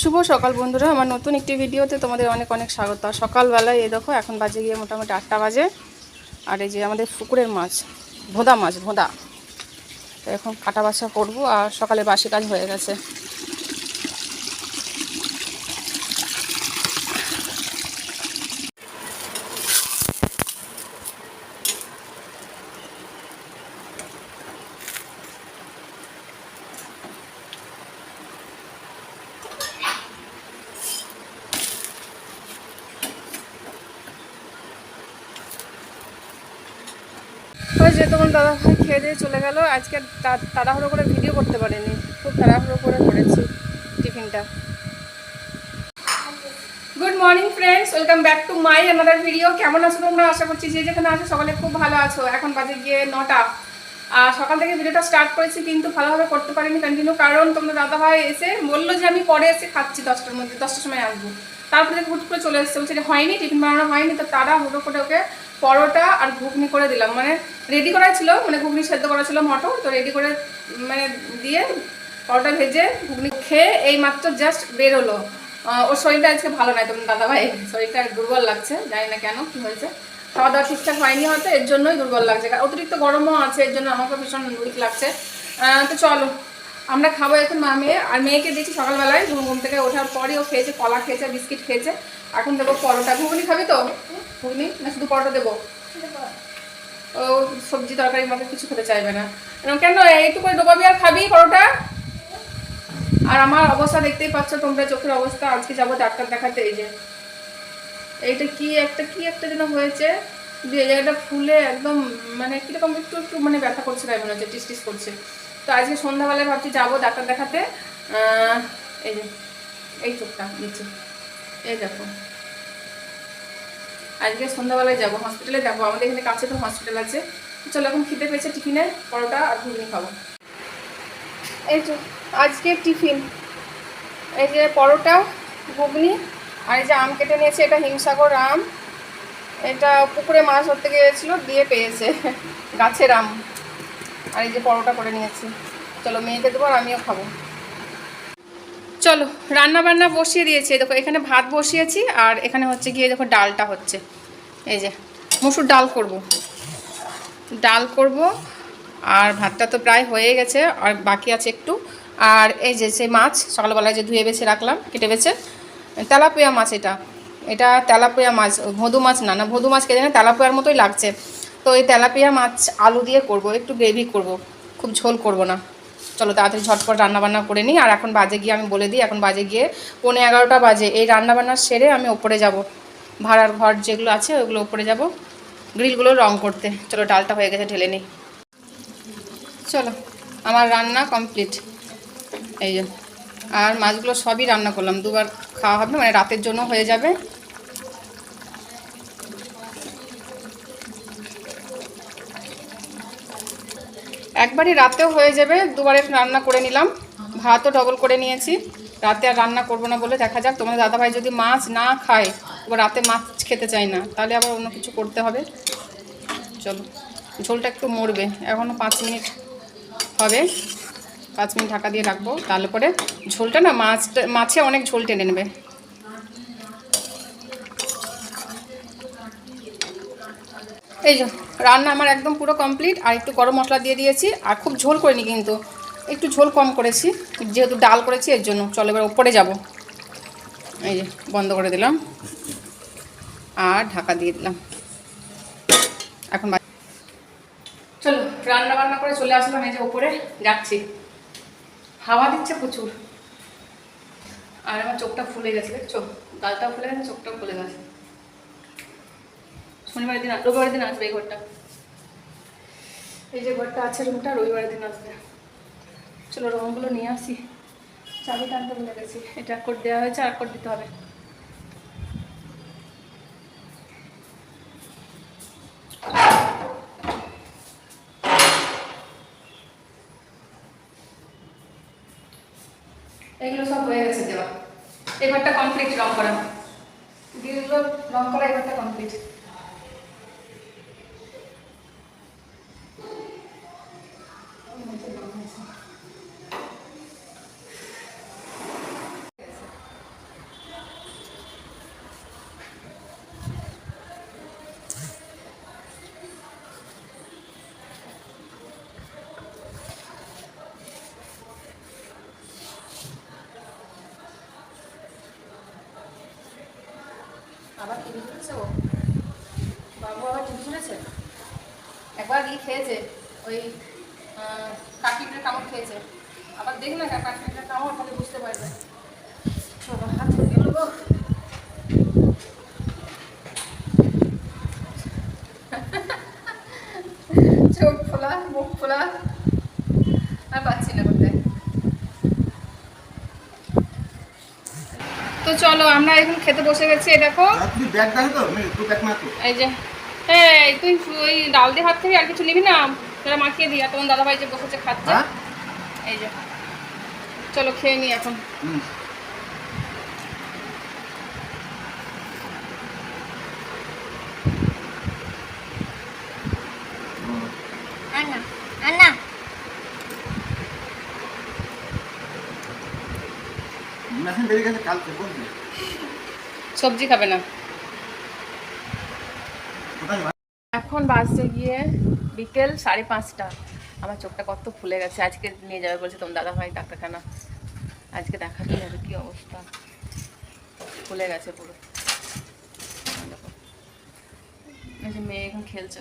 শুভ সকাল বন্ধুরা, আমার নতুন একটি ভিডিওতে তোমাদের অনেক অনেক স্বাগত। আর সকালবেলায় এই দেখো, এখন বাজে গিয়ে মোটামুটি আটটা বাজে। আর এই যে আমাদের পুকুরের মাছ, ভোঁদা মাছ, ভোঁদা। এখন কাটা বাছা করব, আর সকালে বাসি কাজ হয়ে গেছে। ওই যে তোমার দাদা ভাই খেয়ে দিয়ে চলে গেল। আজকে তাড়াহুড়ো করে ভিডিও করতে পারিনি। খুব তাড়াহুড়ো করে করেছি টিফিনটা। Good morning friends welcome back to my another video কেমন আছো তোমরা? আশা করছি যে যেখানে আছো সকালে খুব ভালো আছো। এখন বাজে গিয়ে নটা। আর সকাল থেকে ভিডিওটা স্টার্ট করেছি, কিন্তু ভালোভাবে করতে পারিনি কন্টিনিউ কারণ তোমরা দাদা ভাই এসে বলল যে আমি পরে এসে খাচ্ছি দশটার মধ্যে, দশটার সময় আসব। তারপরে দেখে হুট করে চলে এসছে। বলছে হয়নি, টিফিন বানানো হয়নি, তো তারা হুটো করে ওকে পরোটা আর ঘুগনি করে দিলাম। মানে রেডি করা ছিল মানে ঘুগনি সেদ্ধ করা ছিল মটর, তো রেডি করে মানে দিয়ে পরোটা ভেজে ঘুগনি খেয়ে এই মাত্র জাস্ট বেরোলো ওর শরীরটা আজকে ভালো নয় তোমার দাদাভাই। শরীরটা দুর্বল লাগছে, জানি না কেন, কি হয়েছে। খাওয়া দাওয়া ঠিকঠাক হয়নি হয়তো, এর জন্যই দুর্বল লাগছে। অতিরিক্ত গরমও আছে, এর জন্য আমাকে ভীষণ উইক লাগছে। তো চলো, আমরা খাব এখন মা মেয়ে, আর মেয়েকে দেখি সকালবেলায়, ঘুম ঘুম থেকে ওঠার পরই ও খেয়েছে, কলা খেয়েছে বিস্কিট খেয়েছে। এখন দেবো পরোটা। ঘুগনি খাবি তো? ঘুগনি না শুধু পরোটা দেবো? ও সবজি তরকারি মতো কিছু খেতে চাইবে না। কেন? এইটুকু ডোবাবি আর খাবি পরোটা? আর আমার অবস্থা দেখতেই পাচ্ছ তোমরা, চোখের অবস্থা। আজকে যাব ডাক্তার দেখাতে, এই যে। এইটা কি একটা কি একটা যেন হয়েছে? যে এই জায়গাটা ফুলে একদম মানে কীরকম একটু একটু মানে ব্যথা করছে তাই মনে হচ্ছে, টিস টিস করছে। তো আজকে সন্ধ্যাবেলায় ভাবছি যাব ডাক্তার দেখাতে। এই যে, এই চোখটা নিচে। এই দেখো। আজকে সন্ধ্যাবেলায় যাব হসপিটালে যাব। আমাদের এখানে কাছে তো হসপিটাল আছে। চলো, এখন খিদে পেয়েছে টিফিনে, পরোটা আর ঘুগনি খাব। এই তো, আজকে টিফিন। এই যে পরোটা, ঘুগনি, আর এই যে আম কেটে নিয়েছে, এটা হিমসাগর আম। এটা পুকুরে মাছ ধরতে গিয়েছিল, দিয়ে পেয়েছে গাছের আম। আর এই যে পরোটা করে নিয়েছি। চলো, মেয়েকে দেবো আর আমিও খাব। চলো রান্না বান্না বসিয়ে দিয়েছি। দেখো, এখানে ভাত বসিয়েছি, আর এখানে হচ্ছে গিয়ে দেখো ডালটা হচ্ছে। এই যে, মুসুর ডাল করব। ডাল করব, আর ভাতটা তো প্রায় হয়ে গেছে, আর বাকি আছে একটু। আর এই যে, সেই মাছ, সকালবেলায় যে ধুয়ে বেছে রাখলাম, কেটে বেছে, তেলাপিয়া মাছ এটা। এটা তেলাপিয়া মাছ ভদু মাছ না না ভদু মাছ কে জানে, তেলাপিয়ার মতোই লাগছে। তো এই তেলাপিয়া মাছ আলু দিয়ে করব, একটু গ্রেভি করব, খুব ঝোল করব না। চলো তাড়াতাড়ি ঝটপট রান্নাবান্না করে নিই, আর এখন বাজে গিয়ে আমি বলে দিই, এখন বাজে গিয়ে পৌনে এগারোটা বাজে। এই রান্নাবান্না সেরে আমি ওপরে যাব। ভাড়ার ঘর যেগুলো আছে, ওগুলো উপরে যাব। গ্রিলগুলো রং করতে। চলো, ডালটা হয়ে গেছে, ঢেলে নিই। চলো, আমার রান্না কমপ্লিট। এই যে, আর মাছগুলো সবই রান্না করলাম। দুবার খাওয়া হবে মানে রাতের জন্য হয়ে যাবে। একবারই রাতেও হয়ে যাবে, দুবারে রান্না করে নিলাম। ভাতও ডবল করে নিয়েছি। রাতে আর রান্না করব না বলে দেখা যাক। তোমাদের দাদাভাই যদি মাছ না খায় এবার রাতে মাছ খেতে চাই না, তাহলে আবার অন্য কিছু করতে হবে। চলো, ঝোলটা একটু মরবে এখনও পাঁচ মিনিট হবে। পাঁচ মিনিট ঢাকা দিয়ে রাখব তাহলে পরে ঝোলটা না মাছটা মাছে অনেক ঝোল টেনে নেবে। এই যে, রান্না আমার একদম পুরো কমপ্লিট, আর একটু গরম মশলা দিয়ে দিয়েছি, আর খুব ঝোল করিনি কিন্তু, একটু ঝোল কম করেছি, যেহেতু ডাল করেছি, এর জন্য। চলো এবার ওপরে যাব। এই যে, বন্ধ করে দিলাম। আর ঢাকা দিয়ে দিলাম। এখন চলো, রান্না বান্না করে চলে আসলাম এই যে ওপরে, যাচ্ছি। হাওয়া দিচ্ছে প্রচুর। আর আমার চোখটা ফুলে গেছে, দেখছ? গালটাও ফুলে গেছে চোখটাও ফুলে গেছে। শনিবারের দিন রবিবার দিন আসবে এই ঘরটা। এই যে ঘরটা আছে, রুমটা, রবিবারের দিন আসবে। চলো, রুমগুলো নিয়ে আসি। চাবি টানতে ভুলে গেছি। এটা কোড দেওয়া হয়েছে, আর কোড দিতে হবে। কমপ্লিট রং করা। দিদিগুলো রং করা এবারটা কমপ্লিট আবার টিভি শুনেছে ও। বাবু আবার টিভি শুনেছে একবার ই খেয়েছে, ওই কাকিটার কামড় খেয়েছে। আবার দেখ না কাকিটার কামড়, তাহলে বুঝতে পারবে। গেল চোখ খোলা, মুখ খোলা আর পাচ্ছি না করতে তো চলো আমরা এখন খেতে বসে গেছি এই দেখো। এই যে এই তুই ওই ডাল দিয়ে হাত থেকে আর কিছু নিবি না? সেটা মাখিয়ে দিই আর তোমার দাদাভাই যে বসেছে খাচ্ছে। হ্যাঁ? এই যে চলো খেয়ে নি এখন. মেশিন বেরিয়ে গেছে কালকে বলছি সবজি খাবে না। এখন বাসে গিয়ে বিকেল সাড়ে পাঁচটা। আমার চোখটা কত ফুলে গেছে। আজকে নিয়ে যাবে বলছে তোমার দাদা ভাই ডাক্তারখানা। আজকে দেখাতে যাবে কি অবস্থা। ফুলে গেছে পুরো। মেয়ে এখন খেলছে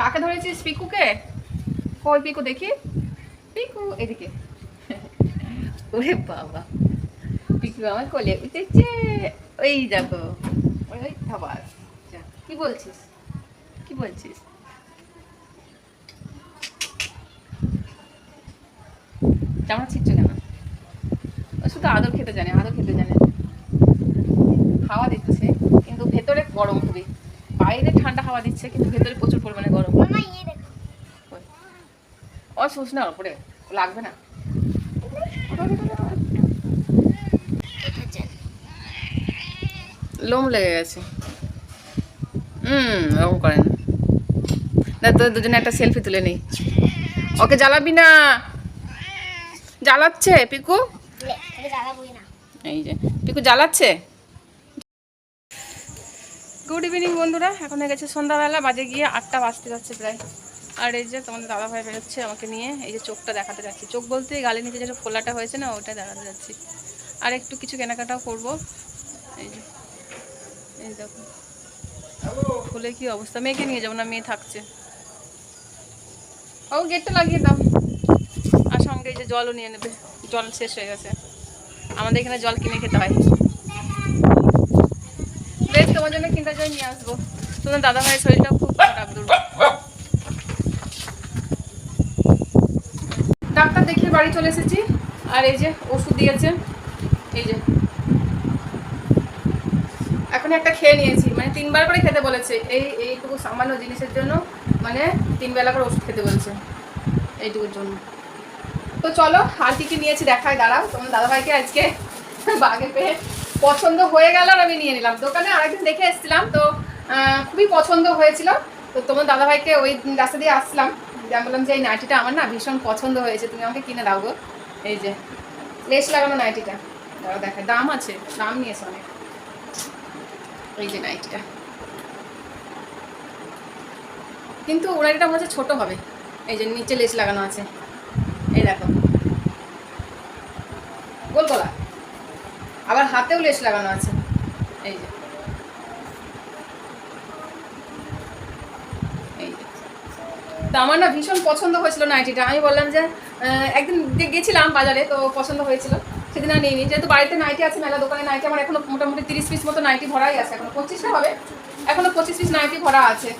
কাকে ধরেছিস? পিকুকে? কই পিকু দেখি? পিকু, এদিকে। ওরে বাবা। পিকু আমার কোলে উঠেছে ওই দেখো। ওই খাবার কি বলছিস? কি বলছিস? চামড়া ছিটছো কেন? ও শুধু আদর খেতে জানে আদর খেতে জানে। হাওয়া দিচ্ছে কিন্তু ভেতরে গরম খুবই। বাইরে ঠান্ডা হাওয়া দিচ্ছে কিন্তু ভেতরে প্রচুর পরিমাণে গরম। ও শুস না ওপরে লাগবে না। লোম লেগে গেছে হুম ওরকম করে না না তো দুজনে একটা সেলফি তুলে নেই ওকে জ্বালাবি না জ্বালাচ্ছে পিকু এই যে পিকু জ্বালাচ্ছে গুড ইভিনিং বন্ধুরা। এখন হয়ে গেছে সন্ধ্যাবেলা। বাজে গিয়ে আটটা বাজতে যাচ্ছে প্রায়। আর এই যে তোমাদের দাদা ভাই বেরোচ্ছে আমাকে নিয়ে, এই যে চোখটা দেখাতে যাচ্ছি। চোখ বলতে গালে নিচে যেটা ফোলাটা হয়েছে না ওটা দেখাতে যাচ্ছি। আর একটু কিছু কেনাকাটাও করব। এই যে। এই দেখো। ফুলে কি অবস্থা? মেয়েকে নিয়ে যাব না, মেয়ে থাকছে। ও, গেটটা লাগিয়ে দাও। আর সঙ্গে যে জলও নিয়ে নেবে। জল শেষ হয়ে গেছে। আমাদের এখানে জল কিনে খেতে হয়। বেশ, তোমার জন্য কিনতে জল নিয়ে আসব। তোমার দাদা ভাইয়ের শরীরটা খুব খারাপ দুর্বল ডাক্তার দেখিয়ে বাড়ি চলে এসেছি। আর এই যে ওষুধ দিয়েছে। এই যে। এখন একটা খেয়ে নিয়েছি মানে তিনবার করে খেতে বলেছে। এই, এইটুকু সামান্য জিনিসের জন্য মানে তিন বেলা করে ওষুধ খেতে বলেছে, এইটুকুর জন্য। তো চলো, আর কি কি নিয়েছি দেখায়, দাঁড়াও। তোমার দাদাভাইকে আজকে বাগে পেয়ে পছন্দ হয়ে গেল আর আমি নিয়ে নিলাম। দোকানে আরেকদিন দেখে এসেছিলাম, তো খুবই পছন্দ হয়েছিল। তো তোমার দাদাভাইকে ওই রাস্তা দিয়ে আসলাম। আমি বললাম যে, এই নাইটিটা আমার না ভীষণ পছন্দ হয়েছে, তুমি আমাকে কিনে দাও গো। এই যে, লেস লাগানো নাইটিটা। দাঁড়াও, দেখায়। দাম আছে, দাম নিয়েছে অনেক। এই নাইটিটা কিন্তু এটা মনে হচ্ছে ছোটো হবে। এই যে নিচে লেস লাগানো আছে। এই দেখো। গোল গলা। আবার হাতেও লেস লাগানো আছে। এই যে। এই যে। তো আমার না ভীষণ পছন্দ হয়েছিল নাইটিটা আমি বললাম যে একদিন গেছিলাম বাজারে, তো পছন্দ হয়েছিল। সেদিন আর নিইনি। যেহেতু বাড়িতে নাইটি আছে, মেলা দোকানে নাইটি আমার এখনও মোটামুটি তিরিশ পিস মতো নাইটি ভরাই আছে, এখনও পঁচিশটা হবে? এখনও পঁচিশ পিস নাইটি ভরা আছে।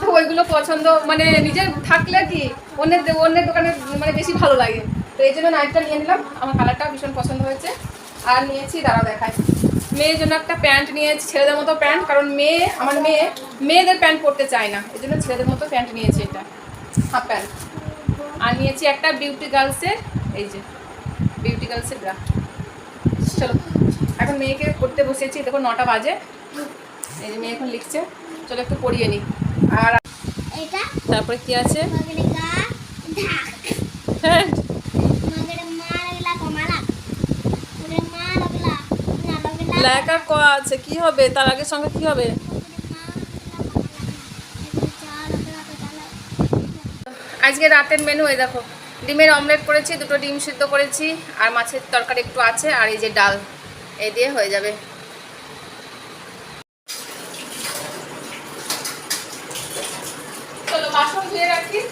তো ওইগুলো পছন্দ মানে নিজের থাকলে কি অন্যের অন্যের দোকানে মানে বেশি ভালো লাগে। তো এই জন্য নাইটটা নিয়ে নিলাম, আমার কালারটা ভীষণ পছন্দ হয়েছে। আর নিয়েছি দাঁড়া দেখায় মেয়ের জন্য একটা প্যান্ট নিয়েছি, ছেলেদের মতো প্যান্ট, কারণ মেয়ে, আমার মেয়ে, মেয়েদের প্যান্ট পরতে চায় না। এই জন্য ছেলেদের মতো প্যান্ট নিয়েছি এটা, হাফ প্যান্ট। আর নিয়েছি একটা বিউটি গার্লসের এই যে বিউটি গার্লসের ব্রা চলো এখন মেয়েকে পড়তে বসেছি দেখো নটা বাজে। এই যে মেয়ে এখন লিখছে। চলো একটু পড়িয়ে নিই আর এটা তারপরে কি আছে? হ্যাঁ। লেখা ক আছে কি হবে? তার আগের সঙ্গে কি হবে? আজকে রাতের মেনু এই দেখো। ডিমের অমলেট করেছি দুটো ডিম সিদ্ধ করেছি আর মাছের তরকারি একটু আছে আর এই যে ডাল এই দিয়ে হয়ে যাবে। চলো ধুয়ে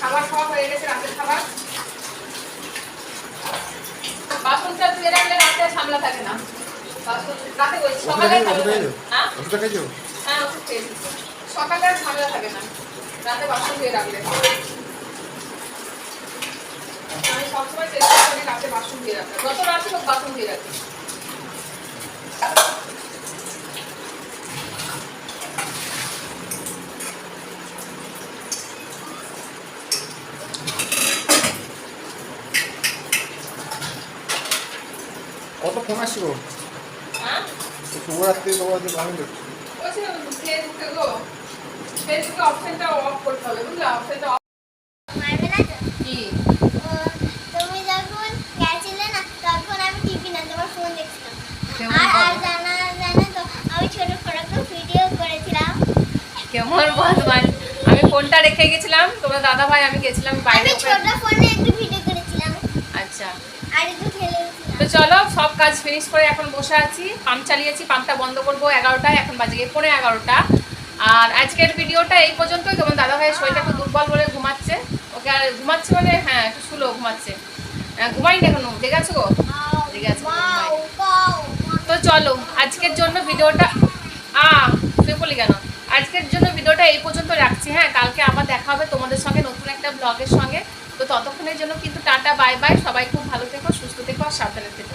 খাবার খাওয়া হয়ে গেছে খাবার। বাসনটা ধুয়ে রাখলে থাকে না। সকালে হ্যাঁ? হ্যাঁ, থাকে না। রাতে বাসন ধুয়ে রাখলে। আমি সবসময় চেষ্টা করি রাতে বাসন ধুয়ে রাখতে যত রাতে হোক বাসন ধুয়ে রাখি। কত ফোন আসছিল? হ্যাঁ? শুভরাত্রি আমি দেখছি ফেসবুকে গো ফেসবুকে অপশনটা অফ করতে হবে বুঝলা? অপশনটা অফ কি ও, তুমি যখন গেছিলে না তখন আমি টিভি না তোমার ফোন দেখছিলাম কেমন আর আর জানা জানা তো আমি ছোট ফটো ভিডিও করেছিলাম কেমন বদমাস আমি ফোনটা রেখে গেছিলাম তোমার দাদা ভাই আমি গেছিলাম বাইরে আমি ছোট ফোনে একটু ভিডিও করেছিলাম। আচ্ছা। আর একটু খেলে তো চলো সব কাজ ফিনিশ করে এখন বসে আছি। পাম্প চালিয়েছি পাম্পটা বন্ধ করব এগারোটায় এখন বাজে গিয়ে পৌনে এগারোটা। আর আজকের ভিডিওটা এই পর্যন্তই। তোমার দাদা ভাইয়ের শরীরটা একটু দুর্বল বলে ঘুমাচ্ছে। ওকে আর ঘুমাচ্ছে মানে হ্যাঁ একটু শুলো ঘুমাচ্ছে। আহ, ঘুমাইনি এখনও? দেখে আছো গো? ঠিক আছে, চলো, আজকের জন্য ভিডিওটা আ তুই বলি কেন? আজকের জন্য ভিডিওটা এই পর্যন্ত রাখছি। হ্যাঁ কালকে আবার দেখা হবে তোমাদের সঙ্গে নতুন একটা ব্লগের সঙ্গে। তো ততক্ষণের জন্য কিন্তু টাটা বাই বাই সবাই খুব ভালো থেকো, সুস্থ থেকো, আর সাবধানে থেকো।